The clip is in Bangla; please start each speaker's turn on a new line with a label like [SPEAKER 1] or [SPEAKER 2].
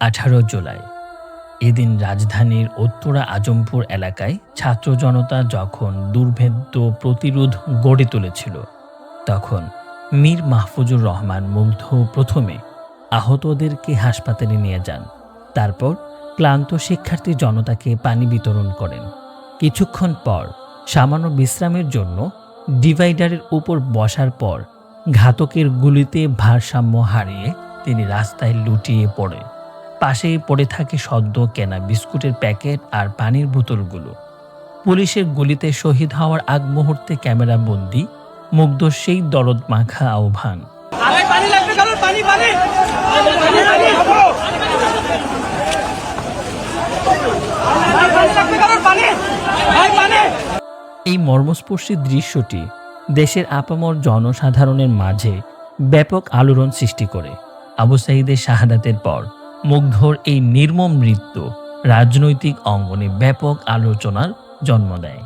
[SPEAKER 1] আঠারো জুলাই। এদিন রাজধানীর উত্তরা আজমপুর এলাকায় ছাত্র জনতা যখন দুর্ভেদ্য প্রতিরোধ গড়ে তুলেছিল, তখন মীর মাহফুজুর রহমান মুগ্ধ প্রথমে আহতদেরকে হাসপাতালে নিয়ে যান। তারপর ক্লান্ত শিক্ষার্থী জনতাকে পানি বিতরণ করেন। কিছুক্ষণ পর সামান্য বিশ্রামের জন্য ডিভাইডারের উপর বসার পর ঘাতকের গুলিতে ভারসাম্য হারিয়ে তিনি রাস্তায় লুটিয়ে পড়ে পাশেই পড়ে থাকে সদ্য কেনা বিস্কুটের প্যাকেট আর পানির বোতলগুলো। পুলিশের গুলিতে শহীদ হওয়ার আগ মুহূর্তে ক্যামেরা বন্দি মুগ্ধ সেই দরদ মাখা আহ্বান। এই মর্মস্পর্শী দৃশ্যটি দেশের আপামর জনসাধারণের মাঝে ব্যাপক আলোড়ন সৃষ্টি করে। আবু সাইদের শাহাদাতের পর মুগ্ধর এই নির্মম নৃত্য রাজনৈতিক অঙ্গনে ব্যাপক আলোচনার জন্ম দেয়।